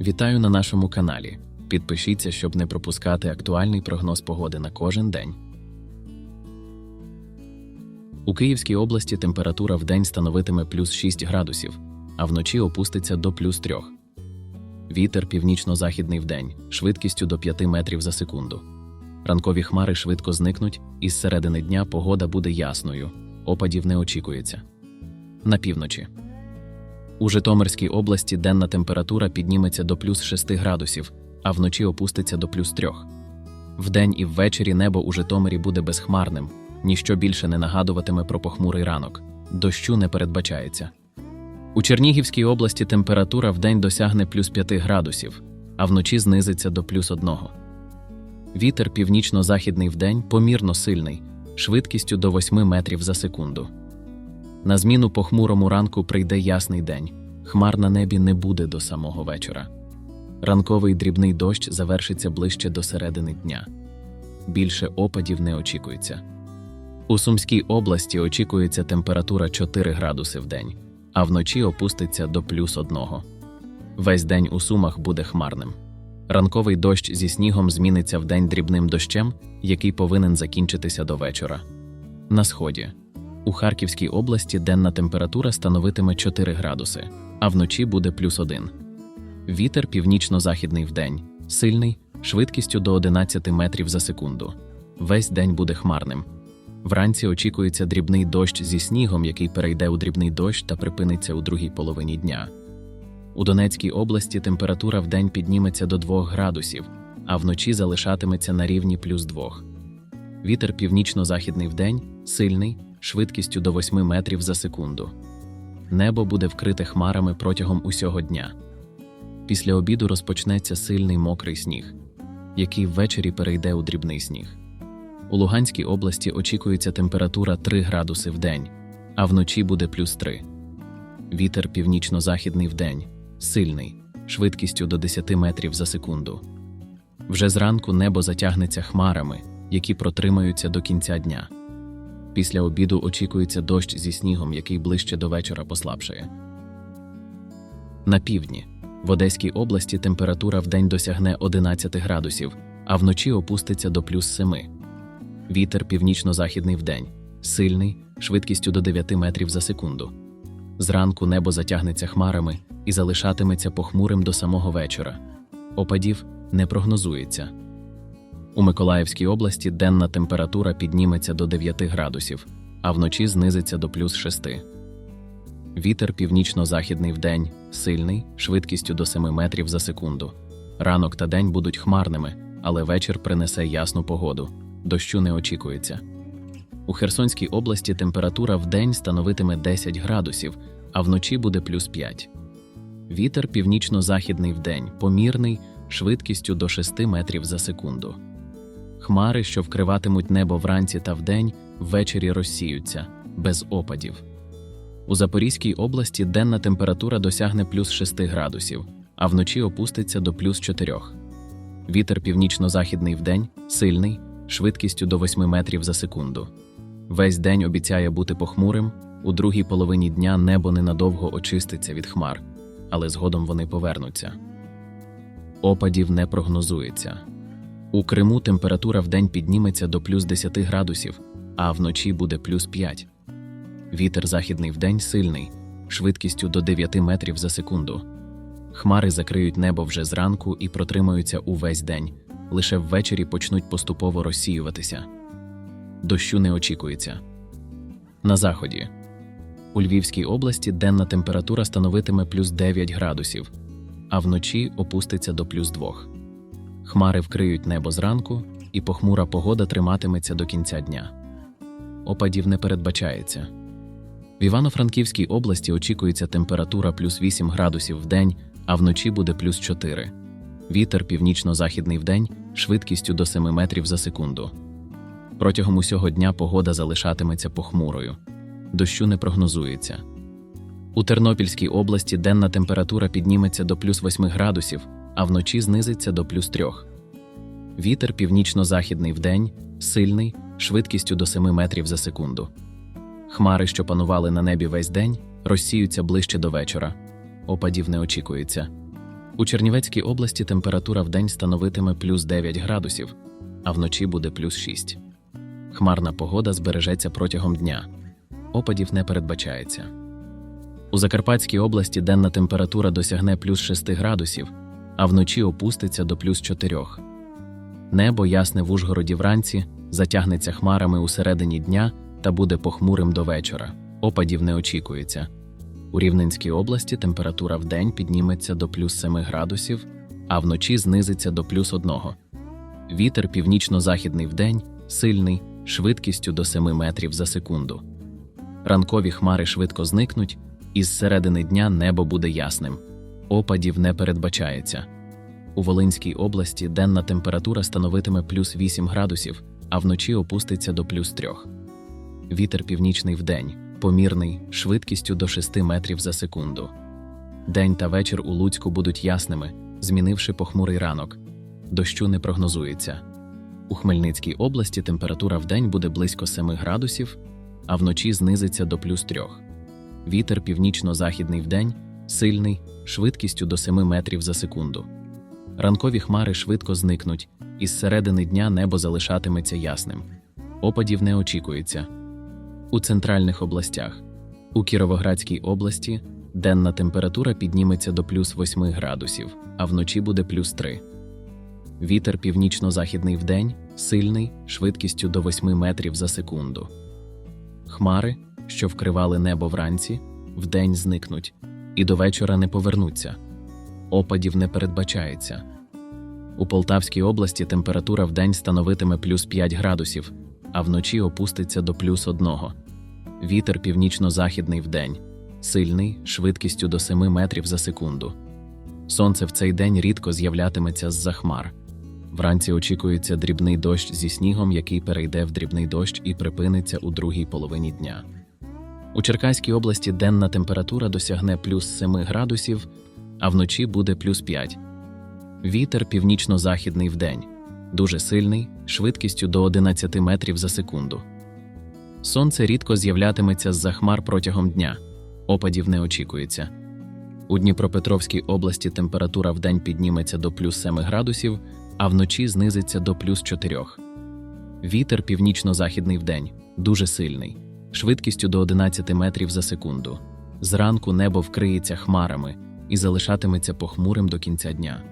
Вітаю на нашому каналі. Підпишіться, щоб не пропускати актуальний прогноз погоди на кожен день. У Київській області температура в день становитиме плюс 6 градусів, а вночі опуститься до плюс 3. Вітер північно-західний вдень, швидкістю до 5 метрів за секунду. Ранкові хмари швидко зникнуть, і з середини дня погода буде ясною, опадів не очікується. На півночі. У Житомирській області денна температура підніметься до плюс 6 градусів, а вночі опуститься до плюс 3. Вдень і ввечері небо у Житомирі буде безхмарним, ніщо більше не нагадуватиме про похмурий ранок. Дощу не передбачається. У Чернігівській області температура вдень досягне плюс 5 градусів, а вночі знизиться до плюс 1. Вітер північно-західний вдень помірно сильний, швидкістю до 8 метрів за секунду. На зміну похмурому ранку прийде ясний день. Хмар на небі не буде до самого вечора. Ранковий дрібний дощ завершиться ближче до середини дня. Більше опадів не очікується. У Сумській області очікується температура 4 градуси в день, а вночі опуститься до плюс 1. Весь день у Сумах буде хмарним. Ранковий дощ зі снігом зміниться в день дрібним дощем, який повинен закінчитися до вечора. На сході. У Харківській області денна температура становитиме 4 градуси, а вночі буде плюс 1. Вітер північно-західний вдень, сильний, швидкістю до 11 метрів за секунду. Весь день буде хмарним. Вранці очікується дрібний дощ зі снігом, який перейде у дрібний дощ та припиниться у другій половині дня. У Донецькій області температура вдень підніметься до 2 градусів, а вночі залишатиметься на рівні плюс 2. Вітер північно-західний вдень, сильний, швидкістю до 8 метрів за секунду. Небо буде вкрите хмарами протягом усього дня. Після обіду розпочнеться сильний мокрий сніг, який ввечері перейде у дрібний сніг. У Луганській області очікується температура 3 градуси в день, а вночі буде плюс 3. Вітер північно-західний вдень, сильний, швидкістю до 10 метрів за секунду. Вже зранку небо затягнеться хмарами, які протримаються до кінця дня. Після обіду очікується дощ зі снігом, який ближче до вечора послабшає. На півдні в Одеській області температура вдень досягне 11 градусів, а вночі опуститься до плюс 7. Вітер північно-західний вдень, сильний, швидкістю до 9 метрів за секунду. Зранку небо затягнеться хмарами і залишатиметься похмурим до самого вечора. Опадів не прогнозується. У Миколаївській області денна температура підніметься до 9 градусів, а вночі знизиться до плюс 6. Вітер північно-західний вдень, сильний, швидкістю до 7 метрів за секунду. Ранок та день будуть хмарними, але вечір принесе ясну погоду. Дощу не очікується. У Херсонській області температура вдень становитиме 10 градусів, а вночі буде плюс 5. Вітер північно-західний вдень, помірний, швидкістю до 6 метрів за секунду. Хмари, що вкриватимуть небо вранці та вдень, ввечері розсіються, без опадів. У Запорізькій області денна температура досягне плюс 6 градусів, а вночі опуститься до плюс 4. Вітер північно-західний вдень, сильний, швидкістю до 8 метрів за секунду. Весь день обіцяє бути похмурим, у другій половині дня небо ненадовго очиститься від хмар, але згодом вони повернуться. Опадів не прогнозується. У Криму температура вдень підніметься до плюс 10 градусів, а вночі буде плюс 5. Вітер західний вдень сильний, швидкістю до 9 метрів за секунду. Хмари закриють небо вже зранку і протримаються увесь день, лише ввечері почнуть поступово розсіюватися. Дощу не очікується. На заході. У Львівській області денна температура становитиме плюс 9 градусів, а вночі опуститься до плюс 2. Хмари вкриють небо зранку, і похмура погода триматиметься до кінця дня. Опадів не передбачається. В Івано-Франківській області очікується температура плюс 8 градусів в день, а вночі буде плюс 4. Вітер північно-західний вдень швидкістю до 7 метрів за секунду. Протягом усього дня погода залишатиметься похмурою. Дощу не прогнозується. У Тернопільській області денна температура підніметься до плюс 8 градусів, а вночі знизиться до плюс 3. Вітер північно-західний вдень, сильний, швидкістю до 7 метрів за секунду. Хмари, що панували на небі весь день, розсіються ближче до вечора. Опадів не очікується. У Чернівецькій області температура вдень становитиме плюс 9 градусів, а вночі буде плюс 6. Хмарна погода збережеться протягом дня. Опадів не передбачається. У Закарпатській області денна температура досягне плюс 6 градусів, а вночі опуститься до плюс 4. Небо ясне в Ужгороді вранці, затягнеться хмарами у середині дня та буде похмурим до вечора. Опадів не очікується. У Рівненській області температура вдень підніметься до плюс 7 градусів, а вночі знизиться до плюс 1. Вітер північно-західний вдень сильний, швидкістю до 7 метрів за секунду. Ранкові хмари швидко зникнуть, і з середини дня небо буде ясним. Опадів не передбачається. У Волинській області денна температура становитиме плюс 8 градусів, а вночі опуститься до плюс 3. Вітер північний вдень, помірний, швидкістю до 6 метрів за секунду. День та вечір у Луцьку будуть ясними, змінивши похмурий ранок. Дощу не прогнозується. У Хмельницькій області температура вдень буде близько 7 градусів, а вночі знизиться до плюс 3. Вітер північно-західний вдень сильний, швидкістю до 7 метрів за секунду. Ранкові хмари швидко зникнуть, і з середини дня небо залишатиметься ясним. Опадів не очікується. У центральних областях. У Кіровоградській області денна температура підніметься до плюс 8 градусів, а вночі буде плюс 3. Вітер північно-західний вдень сильний, швидкістю до 8 метрів за секунду. Хмари, що вкривали небо вранці, вдень зникнуть і до вечора не повернуться. Опадів не передбачається. У Полтавській області температура вдень становитиме плюс 5 градусів, а вночі опуститься до плюс 1. Вітер північно-західний вдень сильний, швидкістю до 7 метрів за секунду. Сонце в цей день рідко з'являтиметься з-за хмар. Вранці очікується дрібний дощ зі снігом, який перейде в дрібний дощ і припиниться у другій половині дня. У Черкаській області денна температура досягне плюс 7 градусів, а вночі буде плюс 5. Вітер північно-західний вдень, дуже сильний, швидкістю до 11 метрів за секунду. Сонце рідко з'являтиметься з-за хмар протягом дня, опадів не очікується. У Дніпропетровській області температура вдень підніметься до плюс 7 градусів, а вночі знизиться до плюс 4. Вітер північно-західний вдень, дуже сильний, швидкістю до 11 метрів за секунду. Зранку небо вкриється хмарами і залишатиметься похмурим до кінця дня.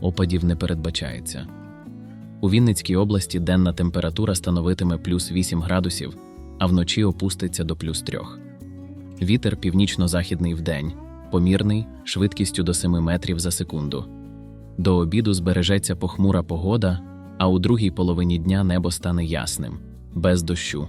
Опадів не передбачається. У Вінницькій області денна температура становитиме плюс 8 градусів, а вночі опуститься до плюс 3. Вітер північно-західний вдень, помірний, швидкістю до 7 метрів за секунду. До обіду збережеться похмура погода, а у другій половині дня небо стане ясним, без дощу.